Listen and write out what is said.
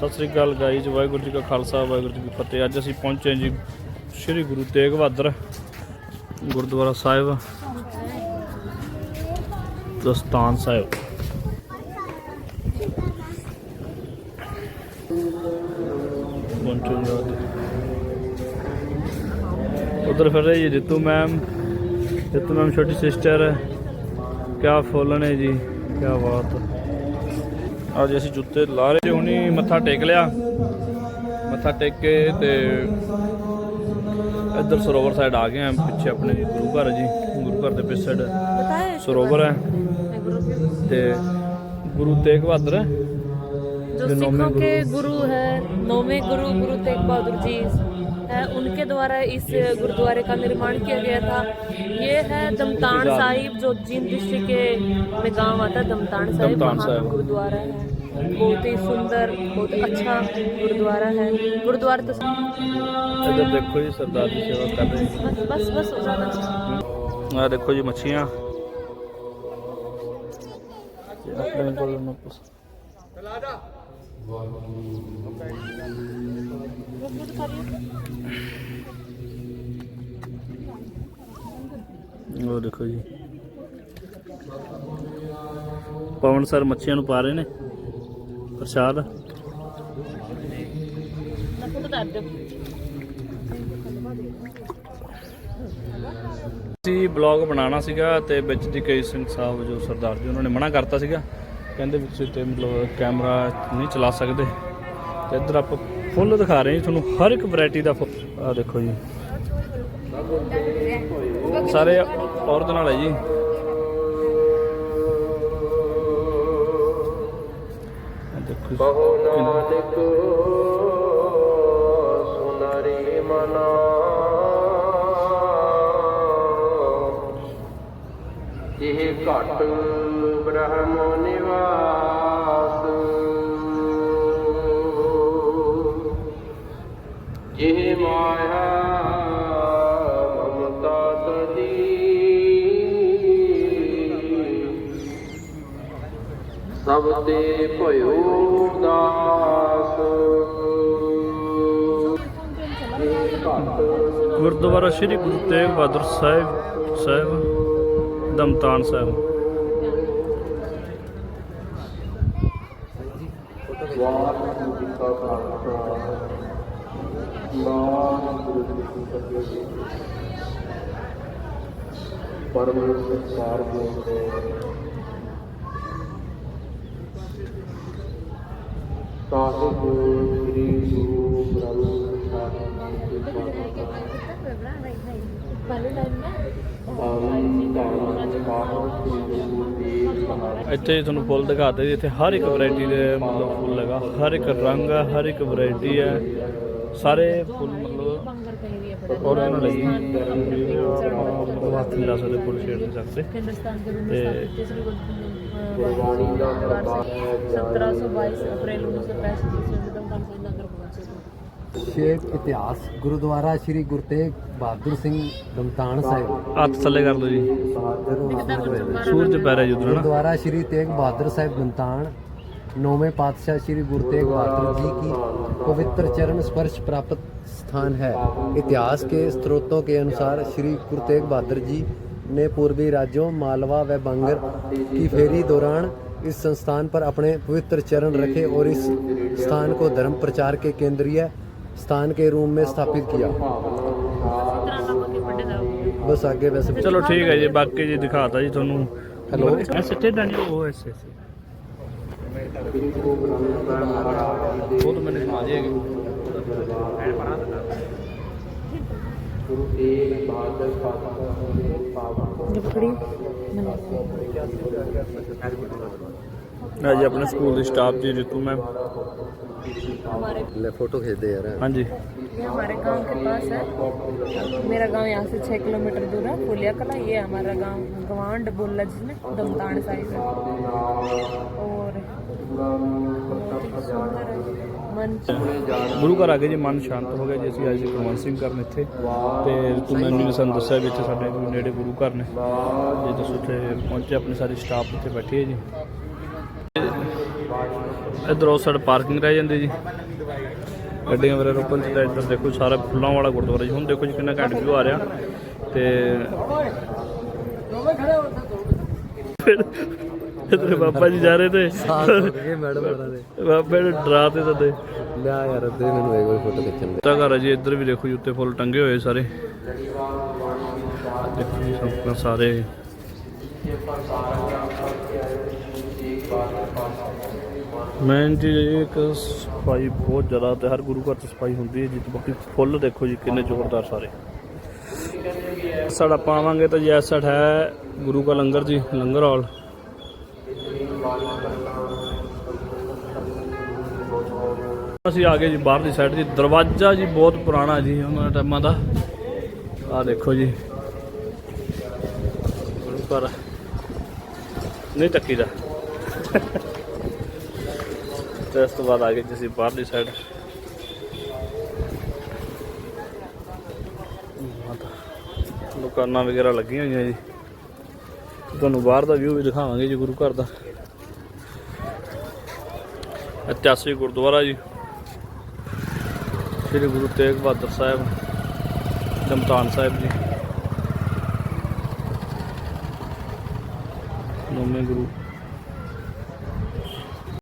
ਸਤਿ ਸ੍ਰੀ ਅਕਾਲ guys Waheguru ji ਕਾ ਖਾਲਸਾ, ਵਾਹਿਗੁਰੂ ਜੀ ਕੀ ਫਤਿਹ। ਅੱਜ ਅਸੀਂ ਪਹੁੰਚੇ ਜੀ ਸ੍ਰੀ ਗੁਰੂ ਤੇਗ ਬਹਾਦਰ ਗੁਰਦੁਆਰਾ ਸਾਹਿਬ, ਦਸਤਾਨ ਸਾਹਿਬ। ਪਹੁੰਚੇ ਜੀ ਅੱਜ। ਉਧਰ ਫਿਰ ਰਹੀ ਹੈ ਜਿੱਤੂ ਮੈਮ ਜਿੱਤੂ ਮੈਮ ਛੋਟੀ ਸਿਸਟਰ ਕਿਆ ਫੁੱਲ ਨੇ ਜੀ, ਕਿਆ ਬਾਤ। ਅੱਜ ਅਸੀਂ ਜੁੱਤੇ ਲਾ ਰਹੇ ਹੁਣੀ ਮੱਥਾ ਟੇਕ ਲਿਆ ਮੱਥਾ ਟੇਕ ਕੇ ਤੇ ਇੱਧਰ ਸਰੋਵਰ ਸਾਈਡ ਆ ਗਏ ਆ ਪਿੱਛੇ ਆਪਣੇ ਜੀ ਗੁਰੂ ਘਰ ਜੀ ਗੁਰੂ ਘਰ ਦੇ ਪਿੱਛੇ ਸਾਈਡ बताए ਸਰੋਵਰ ਹੈ ਤੇ ਗੁਰੂ ਤੇਗ ਬਹਾਦਰ जो जो नौवें सिखों के गुरु है नौवे गुरु गुरु तेग बहादुर जी है उनके द्वारा इस गुरुद्वारे का निर्माण किया गया था ये है दमतान साहिब जो जींद डिस्ट्रिक्ट के में गांव आता है दमतान साहिब दमतान वहाँ साहिब। का गुरुद्वारा है बहुत ही सुंदर बहुत अच्छा गुरुद्वारा है गुरुद्वारा तो ਇੱਧਰ ਦੇਖੋ ਜੀ ਸਰਦਾਰ ਜੀ ਸੇਵਾ ਕਰ ਰਹੇ ਨੇ बस बस बस हो ज्यादा ਆ ਦੇਖੋ ਜੀ ਮੱਛੀਆਂ ਤੇ ਆਪਣੇ ਕੋਲ ਨਾ ਕੁਛ ਉਹ ਦੇਖੋ ਜੀ ਪਵਨ ਸਰ ਮੱਛੀਆਂ ਨੂੰ ਪਾ ਰਹੇ ਨੇ ਪ੍ਰਸ਼ਾਦ। ਸੀ ਬਲੌਗ ਬਣਾਉਣਾ ਸੀਗਾ ਤੇ ਵਿੱਚ ਦੀ ਕਈ ਸਿੰਘ ਸਾਹਿਬ ਜੋ ਸਰਦਾਰ ਜੀ, ਉਹਨਾਂ ਨੇ ਮਨਾ ਕਰਤਾ ਸੀਗਾ। ਕਹਿੰਦੇ ਵੀ ਤੁਸੀਂ ਤੇ ਮਤਲਬ ਕੈਮਰਾ ਨਹੀਂ ਚਲਾ ਸਕਦੇ। ਤੇ ਇੱਧਰ ਆਪਾਂ ਫੁੱਲ ਦਿਖਾ ਰਹੇ ਹਾਂ ਜੀ, ਤੁਹਾਨੂੰ ਹਰ ਇੱਕ ਵੈਰਾਈਟੀ ਦਾ ਫੁੱਲ। ਆ ਦੇਖੋ ਜੀ। ਸਾਰੇ ਔਰਤ ਨਾਲ ਹੈ ਜੀ। ਬਹੁ ਨਾਨਕ ਸੁਨਰੀ ਮਨਾ। ਇਹ ਘਟ ਬ੍ਰਹਮ ਸਭ ਤੇ ਭਇਓ ਦਾਸ ਗੁਰਦੁਆਰਾ ਸ੍ਰੀ ਗੁਰੂ ਤੇਗ ਬਹਾਦਰ ਸਾਹਿਬ ਸਾਹਿਬ ਦਮਤਾਨ ਸਾਹਿਬ। ਵਾਹਿਗੁਰੂ ਜੀ ਕਾ ਖਾਲਸਾ। ਵਾਹਿਗੁਰੂ ਜੀ ਕੀ ਫਤਿਹ ਪਰਮ ਸੰਸਾਰ ਦੇ ਇੱਥੇ ਤੁਹਾਨੂੰ ਫੁੱਲ ਦਿਖਾਤੇ ਜੀ, ਇੱਥੇ ਹਰ ਇੱਕ ਵੈਰਾਈਟੀ ਦੇ ਮਤਲਬ ਫੁੱਲ ਹੈਗਾ, ਹਰ ਇੱਕ ਰੰਗ ਹੈ, ਹਰ ਇੱਕ ਵੈਰਾਈਟੀ ਹੈ। ਸਾਰੇ ਫੁੱਲ ਮਤਲਬ ਔਰ ਇਹਨਾਂ ਲਈ ਹੱਥ ਨਹੀਂ ਲਾ ਸਕਦੇ, ਫੁੱਲ ਛੇੜ ਨਹੀਂ ਸਕਦੇ। ਤੇ तीसरी सत्रह सौ बाईस अप्रैल उन्नीस सौ पैंसठ ईस्वी में दमकम से नगर पहुंचे थे ਸ਼ੇਖ ਇਤਿਹਾਸ ਗੁਰਦੁਆਰਾ ਸ੍ਰੀ ਗੁਰੂ ਤੇਗ ਬਹਾਦਰ ਸਿੰਘ ਦਮਤਾਨ ਸਾਹਿਬ ਹੱਥ ਥੱਲੇ ਕਰ ਲਓ ਜੀ ਸੂਰਜ ਪੈ ਰਿਹਾ ਜੀ ਉਧਰ ਨਾ ਗੁਰਦੁਆਰਾ ਸ੍ਰੀ ਤੇਗ बहादुर साहिब दमतान नौवें पातशाह श्री गुरु तेग बहादुर जी की पवित्र चरण स्पर्श प्राप्त स्थान है इतिहास के स्रोतों के अनुसार श्री गुरु तेग बहादुर जी ने पूर्वी राज्यों मालवा व बंगर की फेरी दौरान इस संस्थान पर अपने पवित्र चरण रखे और इस स्थान को धर्म प्रचार के केंद्रीय स्थान के रूप में स्थापित किया बस आगे वैसे ਚਲੋ ਠੀਕ ਹੈ ਜੀ ਬਾਕੀ ਜੀ ਦਿਖਾਤਾ ਜੀ ਤੁਹਾਨੂੰ ਹੈਲੋ ਐਸਟੇ ਦਾ ਨਹੀਂ ਉਹ ਐਸ ਐਸ ਉਹ ਤਾਂ ਮੈਨੂੰ ਸਮਝ ਹੈਗੇ ਐਡ ਬਣਾ ਦਿੱਤਾ ਗੁਰੂ ਤੇਗ ਬਹਾਦਰ ਪਾਤਸ਼ਾਹ ਦੇ ਪਾਵਨ जब खड़ी ਆ ਜੀ ਆਪਣੇ ਸਕੂਲ ਦੇ ਸਟਾਫ ਜੀ ਰਿਤੂ ਮੈਮ हमारे ले फोटो खींच दे यार ਹਾਂਜੀ ये हमारे गांव के पास है मेरा गांव यहाँ से छः किलोमीटर दूर है फुलिया कला ये हमारा गांव गवांड बोला जिसमें दमतान साहिब है और बहुत ही सुंदर है मन ਗੁਰੂ ਘਰ ਆ ਗਏ ਜੀ ਮਨ ਸ਼ਾਂਤ ਹੋ ਗਿਆ ਜੀ ਅਸੀਂ ਅੱਜ ਕੁਲਵੰਤ ਸਿੰਘ ਕਰਨ ਇੱਥੇ ਤੇ ਰਿਤੂ ਮੈਮ ਜੀ ਨੇ ਸਾਨੂੰ ਦੱਸਿਆ ਵੀ ਇੱਥੇ ਸਾਡੇ ਕੋਈ ਨੇੜੇ ਗੁਰੂ ਘਰ ਨੇ ਜੇ ਤੁਸੀਂ ਉੱਥੇ ਪਹੁੰਚੇ ਆਪਣੀ ਸਾਰੀ ਸਟਾਫ ਉੱਥੇ ਬੈਠੀ ਹੈ ਜੀ ਇੱਧਰ ਉਸ ਸਾਈਡ ਪਾਰਕਿੰਗ ਰਹਿ ਜਾਂਦੀ ਜੀ। ਗੱਡੀਆਂ ਵਗੈਰਾ ਰੋਕਣ ਤਾਂ ਇੱਧਰ ਦੇਖੋ ਸਾਰਾ ਫੁੱਲਾਂ ਵਾਲਾ ਗੁਰਦੁਆਰਾ ਜੀ। ਹੁਣ ਦੇਖੋ ਜੀ ਕਿੰਨਾ ਘੱਟ ਵਿਊ ਆ ਰਿਹਾ। ਤੇ ਇੱਧਰ ਬਾਬਾ ਜੀ ਜਾ ਰਹੇ ਤੇ। ਬਾਬੇ ਨੇ ਡਰਾ ਤੇ ਤਦੇ ਲਿਆ ਯਾਰ ਅੱਧੇ ਮੈਨੂੰ ਇੱਕ ਵਾਰ ਫੋਟੋ ਖਿੱਚਣ ਦੇ। ਤਾਂ ਘਰ ਜੀ ਇੱਧਰ ਵੀ ਦੇਖੋ ਜੀ ਉੱਤੇ ਫੁੱਲ ਟੰਗੇ ਹੋਏ ਸਾਰੇ। ਦੇਖੋ ਜੀ ਆਪਣਾ ਸਾਰੇ। ਮੈਂ ਜੀ ਇੱਕ ਸਫ਼ਾਈ ਬਹੁਤ ਜ਼ਿਆਦਾ ਤੇ ਹਰ ਗੁਰੂ ਘਰ ਚ ਸਫ਼ਾਈ ਹੁੰਦੀ ਹੈ ਜੀ ਬਾਕੀ ਫੁੱਲ ਦੇਖੋ ਜੀ, ਕਿੰਨੇ ਜ਼ੋਰਦਾਰ ਸਾਰੇ। ਸਾਡਾ ਪਾਵਾਂਗੇ ਤਾਂ ਜੀ ਇਸ ਸਾਈਡ ਹੈ ਗੁਰੂ ਕਾ ਲੰਗਰ ਜੀ, ਲੰਗਰ ਹਾਲ। ਅਸੀਂ ਆ ਗਏ ਜੀ ਬਾਹਰਲੀ ਸਾਈਡ ਜੀ, ਦਰਵਾਜ਼ਾ ਜੀ ਬਹੁਤ ਪੁਰਾਣਾ ਜੀ, ਉਹਨਾਂ ਟਾਈਮਾਂ ਦਾ। ਆ ਦੇਖੋ ਜੀ। ਗੁਰੂ ਘਰ ਨਹੀਂ ਟੱਕੀ ਦਾ ਤੇ ਇਸ ਤੋਂ ਬਾਅਦ ਆ ਗਏ ਜੀ ਅਸੀਂ ਬਾਹਰਲੀ ਸਾਈਡ ਦੁਕਾਨਾਂ ਵਗੈਰਾ ਲੱਗੀਆਂ ਹੋਈਆਂ ਜੀ। ਤੁਹਾਨੂੰ ਬਾਹਰ ਦਾ ਵਿਊ ਵੀ ਦਿਖਾਵਾਂਗੇ ਜੀ ਗੁਰੂ ਘਰ ਦਾ। ਇਤਿਹਾਸਿਕ ਗੁਰਦੁਆਰਾ ਜੀ। ਸ੍ਰੀ ਗੁਰੂ ਤੇਗ ਬਹਾਦਰ ਸਾਹਿਬ ਦਮਤਾਨ ਸਾਹਿਬ ਜੀ। ਨੌਵੇਂ ਗੁਰੂ